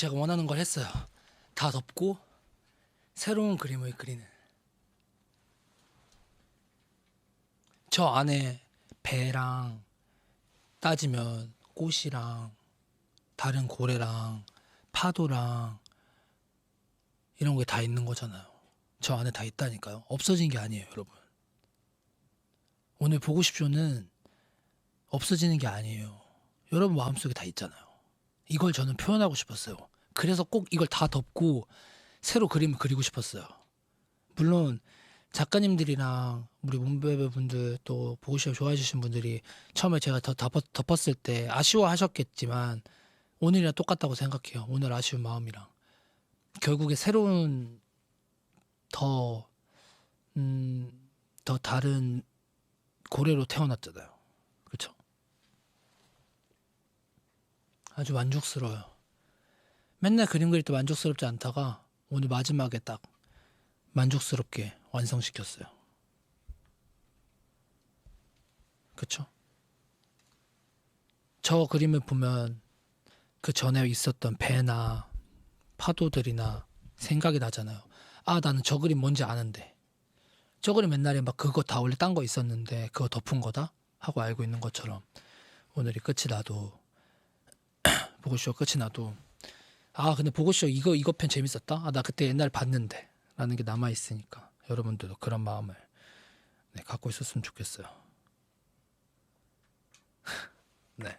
제가 원하는 걸 했어요. 다 덮고 새로운 그림을 그리는. 저 안에 배랑 따지면 꽃이랑 다른 고래랑 파도랑 이런 게 다 있는 거잖아요. 저 안에 다 있다니까요. 없어진 게 아니에요, 여러분. 오늘 보고 싶쇼는 없어지는 게 아니에요. 여러분 마음속에 다 있잖아요. 이걸 저는 표현하고 싶었어요. 그래서 꼭 이걸 다 덮고 새로 그림을 그리고 싶었어요. 물론 작가님들이랑 우리 문배배 분들 또 보고쇼 좋아해 주신 분들이 처음에 제가 더 덮었, 덮었 을 때 아쉬워하셨겠지만 오늘이랑 똑같다고 생각해요. 오늘 아쉬운 마음이랑 결국에 새로운 더 음, 더 다른 고래로 태어났잖아요. 그렇죠? 아주 만족스러워요. 맨날 그림 그릴 때 만족스럽지 않다가 오늘 마지막에 딱 만족스럽게 완성시켰어요. 그쵸? 저 그림을 보면 그 전에 있었던 배나 파도들이나 생각이 나잖아요. 아, 나는 저 그림 뭔지 아는데. 저 그림 옛날에 막 그거 다 원래 딴 거 있었는데 그거 덮은 거다? 하고 알고 있는 것처럼 오늘이 끝이 나도 보고쇼 끝이 나도 아 근데 보고쇼 이거 이거 편 재밌었다? 아 나 그때 옛날 봤는데. 라는 게 남아 있으니까 여러분들도 그런 마음을 네, 갖고 있었으면 좋겠어요. 네